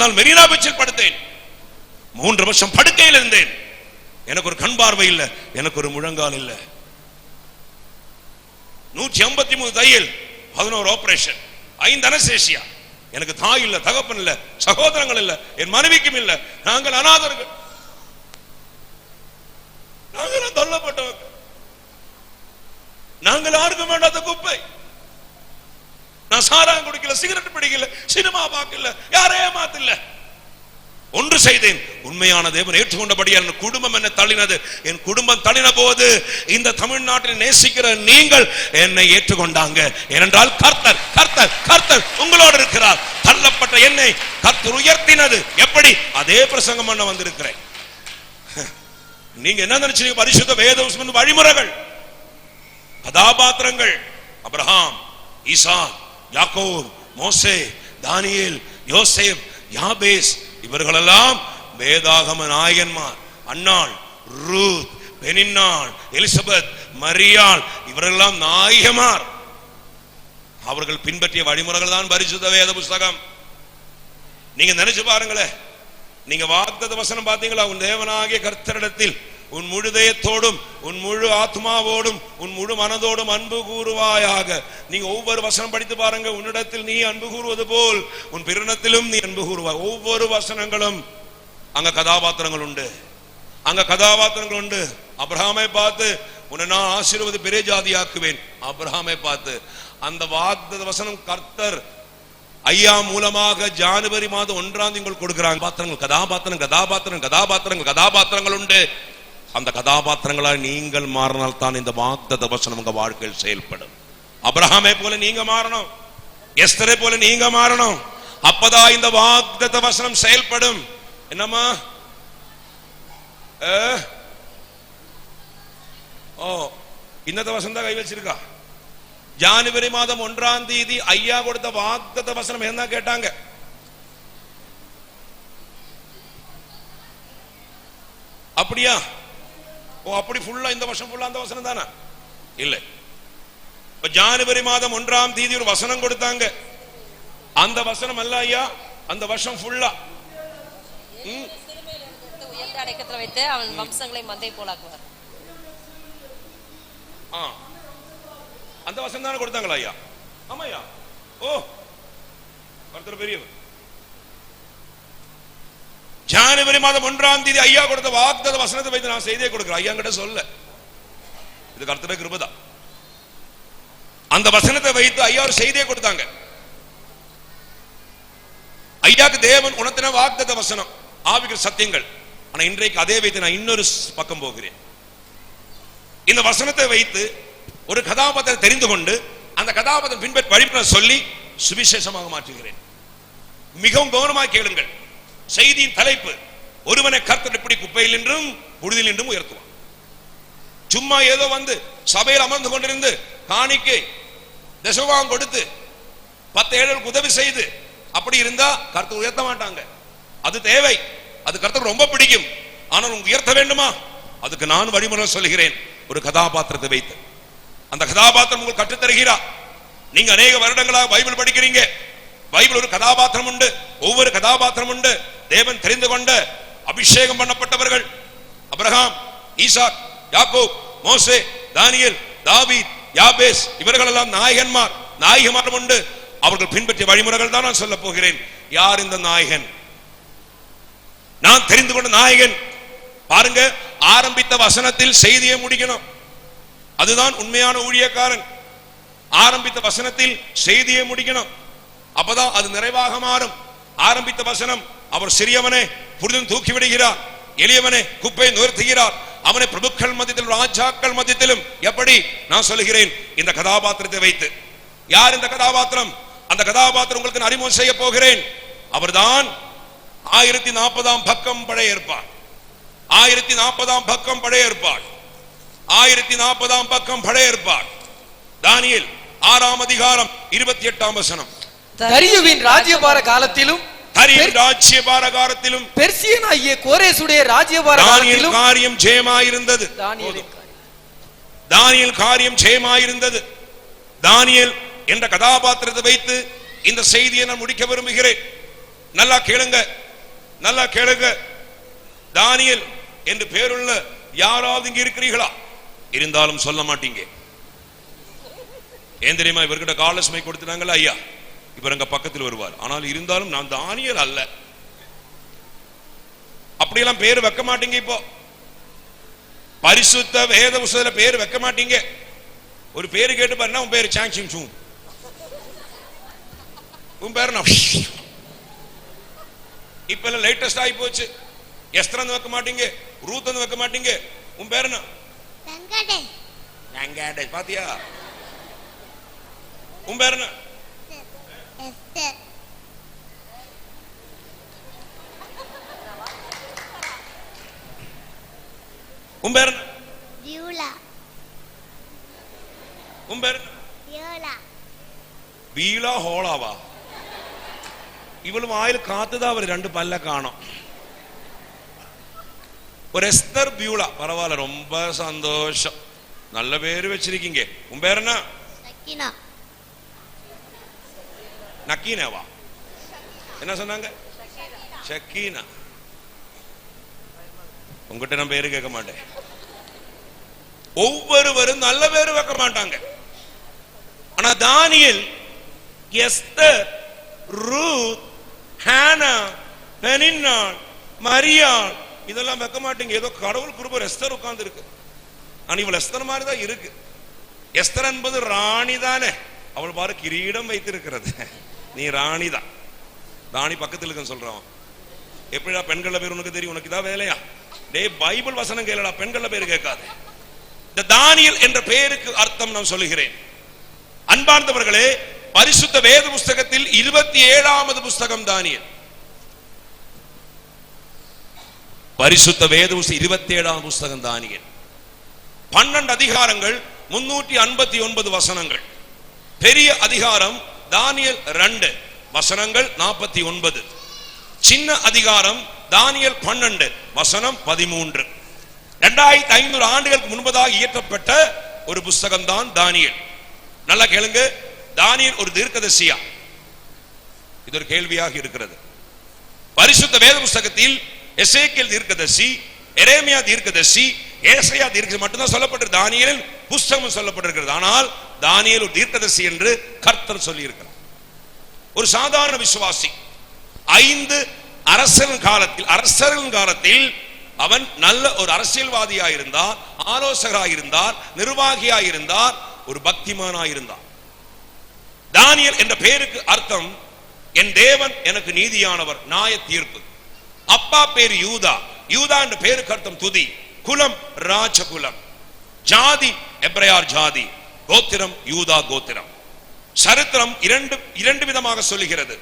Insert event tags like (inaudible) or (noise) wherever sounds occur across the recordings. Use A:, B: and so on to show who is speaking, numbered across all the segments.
A: நாள் மெரினா பீச்சில் படுத்தேன். மூன்று வருஷம் படுக்கையில் இருந்தேன். எனக்கு ஒரு கண் பார்வை இல்லை எனக்கு ஒரு முழங்கால் இல்லை. நூற்றி ஐம்பத்தி மூணு தையல் பதினோரு ஆபரேஷன் ஐந்து அனசேஷியா எனக்கு தாய் இல்லை தகப்பன் இல்லை சகோதரங்கள் இல்லை என் மனைவிக்கும் இல்லை. நாங்கள் அநாதர்கள் நாங்கள் தள்ளப்பட்டவங்க. நாங்கள் யாருக்கும் வேண்டாத குப்பை. நான் சாரா குடிக்கல சிகரெட் பிடிக்கல சினிமா பார்க்கல யாரையே மாத்தல. ஒன்று செய்தேன் உண்மையான தேவன் ஏற்றுக்கொண்டபடி என் குடும்பம் என்ன தள்ளினது. என் குடும்பம் தள்ளின போது இந்த தமிழ்நாட்டில் நேசிக்கிற நீங்கள் என்னை ஏற்றுக்கொண்டாங்க. ஏனென்றால் கர்த்தர் கர்த்தர் கர்த்தர் உங்களோடு இருக்கிறார். தள்ளப்பட்ட என்னை கர்த்தர் உயர்த்தினது. எப்படி? அதே பிரசங்கம் பண்ண வந்திருக்கிறேன். (laughs) நீங்க என்ன நினைச்சீங்க பரிசுத்த வேதம் வழிமுறைகள். கதாபாத்திரங்கள். அப்ரஹாம் ஈசான் யாக்கோப் மோசே தானியேல் யோசேப் யாபேஸ் இவர்களெல்லாம் வேதாகம நாயகன்மார். அன்னாள் ரூத் பெனின்னாள் எலிசபெத் மரியாள் இவரெல்லாம் நாயகமார். அவர்கள் பின்பற்றிய வழிமுறைகள் தான் பரிசுத்த வேத புஸ்தகம். நீங்க நினைச்சு பாருங்களேன். நீங்க வாக்குத்த வசனம் பார்த்தீங்களா? உன் தேவனாகிய கர்த்தரிடத்தில் உன் முழுதயத்தோடும் உன் முழு ஆத்மாவோடும் உன் முழு மனதோடும் அன்பு கூறுவாயாக. நீங்க ஒவ்வொரு வசனம் படித்து பாருங்க உன்னிடத்தில் நீ அன்பு கூறுவது போல் உன் பிறனத்திலும் நீ அன்பு கூறுவாய். ஒவ்வொரு வசனங்களும் அங்க கதாபாத்திரங்கள் உண்டு. அங்க கதாபாத்திரங்கள் உண்டு. அப்ரஹாமை பார்த்து உன்னை நான் ஆசீர்வது பெரிய ஜாதியாக்குவேன். அப்ரஹாமை பார்த்து அந்த வாத்த வசனம் கர்த்தர் ஐயா மூலமாக ஜானுவரி மாதம் ஒன்றாம் திங்கள் கொடுக்கிறாங்க. பாத்திரங்கள் கதாபாத்திரம் கதாபாத்திரம் கதாபாத்திரங்கள் கதாபாத்திரங்கள் உண்டு. அந்த கதாபாத்திரங்களாக நீங்கள் மாறினால் தான் இந்த வாக்த வசனம் உங்க வாழ்க்கையில் செயல்படும். அப்ரஹாமை போல நீங்க மாறணும். எஸ்தரை போல நீங்க மாறணும். அப்பதான் இந்த வாக்த வசனம் செயல்படும். என்னம்மா? ஓ இந்த தவசம் தான் கை வச்சிருக்கா? ஜானுவரி மாதம் ஒன்றாம் தேதி ஐயா கொடுத்த வாக்குத்த வசனம் என்ன கேட்டாங்க? அப்படியா? ஓ அப்படி ஃபுல்லா இந்த வருஷம் ஃபுல்லா அந்த வசனம் தானா? இல்ல. இப்ப ஜானுவரி மாதம் ஒன்றாம் தேதி ஒரு வசனம் கொடுத்தாங்க. அந்த வசனம் அல்ல ஐயா அந்த வருஷம் ஃபுல்லா
B: அடைக்கத்துல வைத்து அவன் வம்சங்களை மந்தை போலாக்குவார்.
A: அந்த வசனம் தானே கொடுத்தாங்களா ஐயா? ஆமாய்யா. ஓ. ஒருத்தர் பெரியவர். ஜனவரி மாதம் ஒன்றாம் தேதி ஐயா கொடுத்த வாக்குத்த வசனத்தை வைத்து நான் செய்தியை கொடுக்குறேன். ஐயா கிட்ட சொல்ல. இது கர்த்தர கிருபதா? அந்த வசனத்தை வைத்து ஐயா ஒரு செய்தியை கொடுத்தாங்க. ஐயாக்கு தேவன் உணர்த்தின வாக்குத்த வசனம் ஆவிக்கிற சத்தியங்கள். ஆனா இன்றைக்கு அதே வைத்து நான் இன்னொரு பக்கம் போகிறேன். இந்த வசனத்தை வைத்து ஒரு கதாபாத்திரம் தெரிந்து கொண்டு அந்த கதாபாத்திரம் பின்பற்றி வழிபட சொல்லி சுவிசேஷமாக மாற்றுகிறேன். மிகவும் கவனமாக கேளுங்கள். செய்தியின் தலைப்பு ஒருவனை கர்த்தர் இப்படி குப்பையில் நின்றும் புழுதில் நின்றும் உயர்த்துவான். சும்மா ஏதோ வந்து சபையில் அமர்ந்து கொண்டிருந்து காணிக்கை தசவாம் கொடுத்து பத்து ஏழருக்கு உதவி செய்து அப்படி இருந்தா கர்த்தர் உயர்த்த மாட்டாங்க. அது தேவை. அது கர்த்தர் ரொம்ப பிடிக்கும். ஆனால் உங்க உயர்த்த வேண்டுமா? அதுக்கு நான் வழிமுறை சொல்கிறேன் ஒரு கதாபாத்திரத்தை வைத்து. அந்த கதாபாத்திரம் உங்களுக்கு கற்றுத்தருகிறார் நீங்க அநேக வருடங்களாக பைபிள் படிக்கிறீங்க. பைபிள் ஒரு கதாபாத்திரம் உண்டு. ஒவ்வொரு கதாபாத்திரம் உண்டு. தேவன் தெரிந்து கொண்ட அபிஷேகம் பண்ணப்பட்டவர்கள். அபிரகாம் ஈசாக் யாக்கோ மோசே தானியல் தாவி யாபேஸ் இவர்கள் எல்லாம் நாயகன்மார். நாயகமார் உண்டு. அவர்கள் பின்பற்றிய வழிமுறைகள் தான் நான் சொல்ல போகிறேன். யார் இந்த நாயகன்? நான் தெரிந்து கொண்ட நாயகன். பாருங்க ஆரம்பித்த வசனத்தில் செய்தியை முடிக்கணும். அதுதான் உண்மையான ஊழியக்காரன். ஆரம்பித்த வசனத்தில் செய்தியை முடிக்கணும். அப்பதான் அது நிறைவாக மாறும். ஆரம்பித்த வசனம் அவர் சிறியவனை புரிதும் தூக்கி விடுகிறார் எளியவனை குப்பையை நுயர்த்துகிறார் அவனை பிரபுக்கள் மத்தியிலும் ராஜாக்கள் மத்தியத்திலும் எப்படி நான் சொல்லுகிறேன்? இந்த கதாபாத்திரத்தை வைத்து. யார் இந்த கதாபாத்திரம்? அந்த கதாபாத்திரம் உங்களுக்கு நான் அறிமுகம் செய்ய போகிறேன். அவர்தான் ஆயிரத்தி நாற்பதாம் பக்கம் பழைய ஏற்பார் ஆயிரத்தி நாற்பதாம் பக்கம் பழைய ஏற்பாடு. ஆயிரத்தி நாற்பதாம் பக்கம் பழைய ஏற்பாடு. தானியேல் ஆறாம் அதிகாரம் இருபத்தி எட்டாம் வசனம்.
C: தரியுவின் ராஜ்யபார காலத்திலும்
A: தரியின் ராஜ்யபாரகாரத்திலும்
C: பெர்சியனாகிய கோரேசுடைய ராஜ்யபார
A: தானியேல்
C: காலத்திலும்
A: காரியம் ஜெயமாயிருந்தது தானியேல் காரியம் ஜெயமாயிருந்தது தானியேல் என்ற கதாபாத்திரத்தை வைத்து இந்த செய்தியை நான் முடிக்க விரும்புகிறேன். நல்லா கேளுங்க. நல்லா கேளுங்க. தானியல் என்று பேருள்ள யாராவது இங்க இருக்கிறீர்களா? இருந்தாலும் சொல்ல மாட்டீங்க. ஏன் தெரியுமா? இவர்கிட்ட காலசுமை கொடுத்துட்டாங்களா ஐயா? இவர் அங்க பக்கத்தில் வருவார். ஆனால் இருந்தாலும் நான் தானியல் அல்ல. அப்படியெல்லாம் பேர் வைக்க மாட்டீங்க இப்போ. பரிசுத்த வேத புஸ்தகத்துல பேர் வைக்க மாட்டீங்க. ஒரு பேரு கேட்டு பாருன்னா உன் பேரு சாங் சிங் சூங் உன் பேரு நான் (laughs) இப்ப எல்லாம் லேட்டஸ்ட் ஆகி போச்சு. எஸ்தர் வைக்க மாட்டீங்க. ரூத் வந்து வைக்க மாட்டீங்க. உன் பேரு என்ன?
D: வெங்கடேஷ்
A: பாத்தியா? உன் பேரு என்ன?
D: எஸ்தர்
A: உன் பேரு என்ன
D: வியூலா
A: உன் பேரு என்ன
D: வியோலா
A: വീള ഹോളാവാ ഇവള് വായിൽ കാത്തുതാ അവർ രണ്ട് പല്ല കാണും ஒரு எஸ்தர் பியூலா பரவாயில்ல ரொம்ப சந்தோஷம் நல்ல பேரு வச்சிருக்கீங்க உன் பேர் என்ன
D: சக்கினா
A: நக்கீனாவா? என்ன சொன்னாங்க? ஷக்கீனா. உங்ககிட்ட நான் பேரு கேட்க மாட்டேன். ஒவ்வொருவரும் நல்ல பேரு வைக்க மாட்டாங்க. ஆனா Daniel Esther Ruth Hannah Peninnah Miriam இதெல்லாம் வைக்க மாட்டீங்க. ஏதோ கடவுள் குருபர் எஸ்தர் உட்கார்ந்து இருக்கு ஆனா இவள் எஸ்தர் மாதிரி தான் இருக்கு. எஸ்தர் என்பது ராணி தானே. அவள் பாரு கிரீடம் வைத்திருக்கிறது. நீ ராணி தான் ராணி பக்கத்தில் இருக்குன்னு சொல்றான் எப்படிடா பெண்கள பேர் உனக்கு தெரியும்? உனக்கு இதான் வேலையா? டேய் பைபிள் வசனம் கேளுடா. பெண்கள பேர் கேட்காது. இந்த தானியல் என்ற பெயருக்கு அர்த்தம் நான் சொல்லுகிறேன். அன்பார்ந்தவர்களே பரிசுத்த வேத புஸ்தகத்தில் இருபத்தி ஏழாவது புஸ்தகம் தானியல். பரிசுத்த வேத புஸ்தகம் இருபத்தி ஏழாம் புஸ்தகம் தானியல். பன்னெண்டு அதிகாரங்கள் முன்னூற்றி ஐம்பத்தி ஒன்பது வசனங்கள். பெரிய அதிகாரம் தானியல் ரெண்டு வசனங்கள் நாற்பத்தி ஒன்பது. சின்ன அதிகாரம் தானியல் பன்னெண்டு வசனம் பதிமூன்று. இரண்டாயிரத்தி ஐநூறு ஆண்டுகளுக்கு முன்பதாக இயற்றப்பட்ட ஒரு புஸ்தகம் தான் தானியல். நல்லா கேளுங்க தானியல் ஒரு தீர்க்கதரிசியா? இது ஒரு கேள்வியாக இருக்கிறது. பரிசுத்த வேத புஸ்தகத்தில் எசேக்கியல் தீர்க்கதரிசி எரேமியா தீர்க்கதரிசி ஏசையா தீர்க்கதரிசி மட்டும்தான் சொல்லப்பட்டிருக்கு. தானியலில் புஸ்தகம் சொல்லப்பட்டிருக்கிறது. ஆனால் தானியல் ஒரு தீர்க்கதரிசி என்று கர்த்தர் சொல்லியிருக்கிறார். ஒரு சாதாரண விசுவாசி ஐந்து அரசன் காலத்தில் அரசர்கள் காலத்தில் அவன் நல்ல ஒரு அரசியல்வாதியாக இருந்தார் ஆலோசகராக இருந்தார் நிர்வாகியாக இருந்தார் ஒரு பக்திமானாக இருந்தார். தானியல் என்ற பெயருக்கு அர்த்தம் என் தேவன் எனக்கு நீதியானவர் நாய தீர்ப்பு அப்பா பேர் யூதா. யூதா என்ற பெயருக்கு அர்த்தம் துதி. குலம் ராஜகுலம். ஜாதி எப்ரையார் ஜாதி கோத்திரம் யூதா கோத்திரம். சரித்திரம் இரண்டு இரண்டு விதமாக சொல்லுகிறது.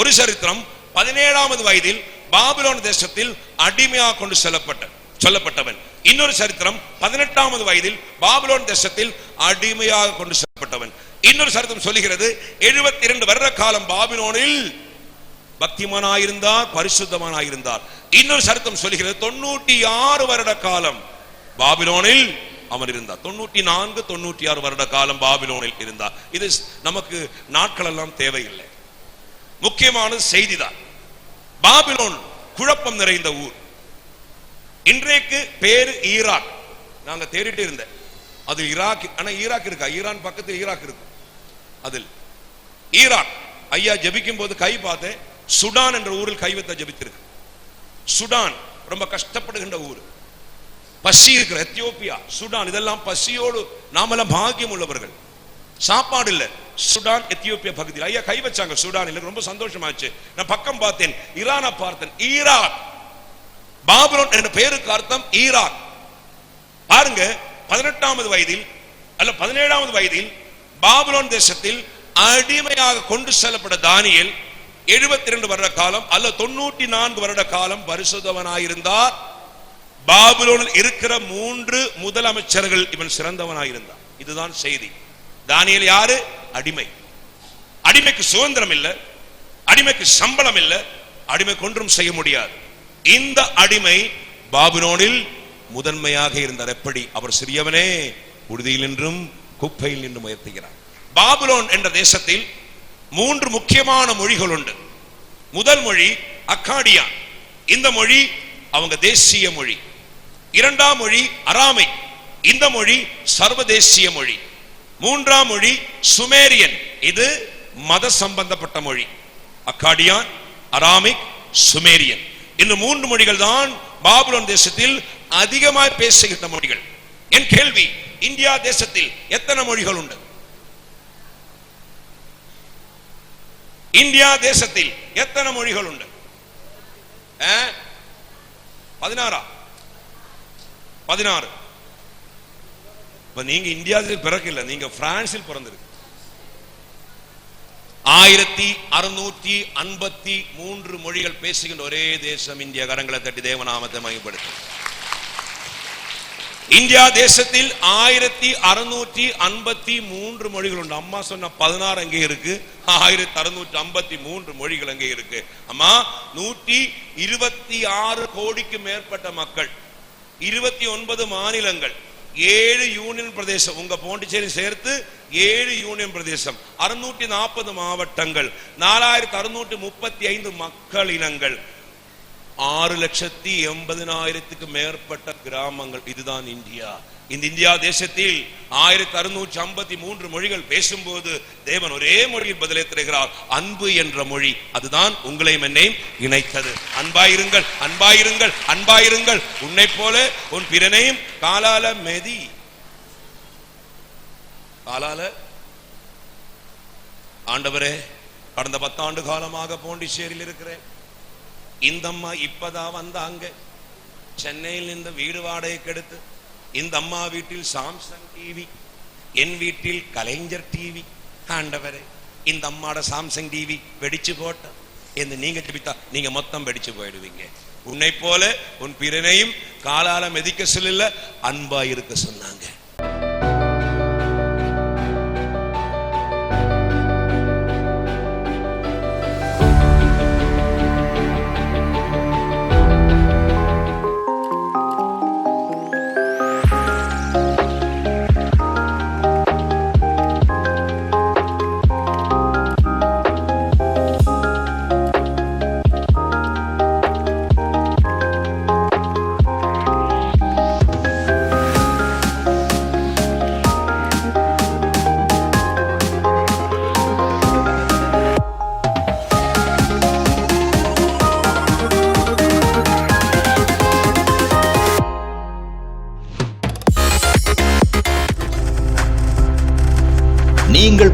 A: ஒரு சரித்திரம் பதினேழாவது வயதில் பாபிலோன் தேசத்தில் அடிமையாக கொண்டு செல்லப்பட்ட சொல்லப்பட்டவன். இன்னொரு சரித்திரம் பதினெட்டாவது வயதில் பாபிலோன் தேசத்தில் அடிமையாக கொண்டு செல்லப்பட்டவன். இன்னொரு சரித்திரம் சொல்லுகிறது எழுபத்தி இரண்டு வருட காலம் பாபிலோனில் பக்திமானாயிருந்தார் பரிசுத்தமானாயிருந்தார். இன்னொரு சரித்திரம் சொல்லுகிறது தொண்ணூற்றி ஆறு வருட காலம் பாபிலோனில் அவர் இருந்தார். தொண்ணூற்றி நான்கு தொண்ணூற்றி ஆறு வருட காலம் பாபிலோனில் இருந்தார். இது நமக்கு நாட்கள் எல்லாம் தேவையில்லை. முக்கியமான செய்திதான். பாபிலோன் குழப்பம் நிறைந்த ஊர். இன்றைக்கு பேரு ஈராக். நாங்க தேடிட்டு இருந்தேன். அது ஈராக் ஆனா ஈராக் இருக்கா? ஈரான் பக்கத்தில் ஈராக் இருக்கு அதில் ஈராக். ஐயா ஜபிக்கும் போது கை பார்த்தேன். சுடான் என்ற ஊரில் கை வைத்த ஜெபித்திருக்கு சுடான் ரொம்ப கஷ்டப்படுகின்ற ஊர். பசி இருக்கிற எத்தியோப்பியா சுடான் இதெல்லாம் பசியோடு நாமெல்லாம் பாக்கியம் உள்ளவர்கள். சாப்பாடு இல்ல. சுடான் எத்தியோப்பியா பகுதியில். ஐயா கை வச்சாங்க சுடான் ரொம்ப சந்தோஷமாச்சு. நான் பக்கம் பார்த்தேன் ஈரானை பார்த்தேன். ஈராக் பாபுலோன் என்ற பெயருக்கு அர்த்தம் ஈராக் பாருங்க பதினெட்டாவது வயதில் அல்ல பதினேழாவது வயதில் பாபுலோன் தேசத்தில் அடிமையாக கொண்டு செல்லப்பட்ட தானியல் எழுபத்தி இரண்டு வருட காலம் அல்ல தொண்ணூற்றி நான்கு வருட காலம் பரிசுத்தவனாயிருந்தார். பாபுலோனில் இருக்கிற மூன்று முதலமைச்சர்கள் இவன் சிறந்தவனாயிருந்தான். இதுதான் செய்தி. தானியல் யாரு? அடிமை. அடிமைக்கு சுதந்திரம் இல்லை. அடிமைக்கு சம்பளம் இல்ல. அடிமை கொன்றும் செய்ய முடியாது. இந்த அடிமை பாபிலோனில் முதன்மையாக இருந்தார். எப்படி? அவர் சிறியவனே உறுதியில் நின்றும் குப்பையில் நின்றும் உயர்த்துகிறார். பாபிலோன் என்ற தேசத்தில் மூன்று முக்கியமான மொழிகள் உண்டு. முதல் மொழி அக்காடியா. இந்த மொழி அவங்க தேசிய மொழி. இரண்டாம் மொழி அராமை இந்த மொழி சர்வதேசிய மொழி. மூன்றாம் மொழி சுமேரியன் இது மத சம்பந்தப்பட்ட மொழி. Akkadian Aramaic Sumerian. இந்த மூன்று மொழிகள் தான் பாபுலோன் தேசத்தில் அதிகமாய் பேசுகின்ற மொழிகள். என் கேள்வி இந்தியா தேசத்தில் எத்தனை மொழிகள் உண்டு? இந்தியா தேசத்தில் எத்தனை மொழிகள் உண்டு? பதினாறா? பதினாறு. இப்ப நீங்க இந்தியாவில் பிறக்கல நீங்க பிரான்சில் பிறந்திருக்கு. ஆயிரத்தி அறுநூற்றி ஐம்பத்தி மூன்று மொழிகள் பேசுகின்ற ஒரே தேசம் இந்திய. கரங்களை தட்டி தேவநாமத்தை மகிப்படுத்தும் இந்தியா தேசத்தில் ஆயிரத்தி அறுநூற்றி ஐம்பத்தி மூன்று மொழிகள் உண்டு. அம்மா சொன்ன பதினாறு அங்கே இருக்கு. ஆயிரத்தி அறுநூற்றி ஐம்பத்தி மூன்று மொழிகள் அங்கே இருக்கு. அம்மா நூற்றி இருபத்தி ஆறு கோடிக்கு மேற்பட்ட மக்கள் இருபத்தி ஒன்பது மாநிலங்கள் ஏழு யூனியன் பிரதேசம் உங்க பாண்டிச்சேரி சேர்த்து ஏழு யூனியன் பிரதேசம் அறுநூற்றி நாற்பது மாவட்டங்கள் நாலாயிரத்தி அறுநூற்றி முப்பத்தி ஐந்து மக்கள் இனங்கள் ஆறு லட்சத்தி எண்பதினாயிரத்துக்கு மேற்பட்ட கிராமங்கள் இதுதான் இந்தியா. இந்த இந்தியா தேசத்தில் ஆயிரத்தி அறுநூற்றி ஐம்பத்தி மூன்று மொழிகள் பேசும்போது தேவன் ஒரே மொழியில் பதிலை தருகிறார். அன்பு என்ற மொழி. அதுதான் உங்களையும் என்னையும் இணைத்தது. அன்பாயிருங்கள் அன்பாயிருங்கள் அன்பாயிருங்கள். உன்னை போல உன் பிறனையும் காலால மெதி. காலால. ஆண்டவரே கடந்த பத்தாண்டு காலமாக போண்டிச்சேரியில் இருக்கிறேன். இந்தம்மா இப்பதான் வந்தாங்க. சென்னையில் இந்த வீடு வாடகைக்கு எடுத்து இந்த அம்மா வீட்டில் சாம்சங் டிவி என் வீட்டில் கலைஞர் டிவி ஆண்டவரே இந்த அம்மாட சாம்சங் டிவி வெடிச்சு போட்ட. என்று நீங்க ஜபித்தா நீங்க மொத்தம் வெடிச்சு போயிடுவீங்க. உன்னை போல உன் பிறனையும் காலால மெதிக்க சொல்லல அன்பா இருக்க சொன்னாங்க.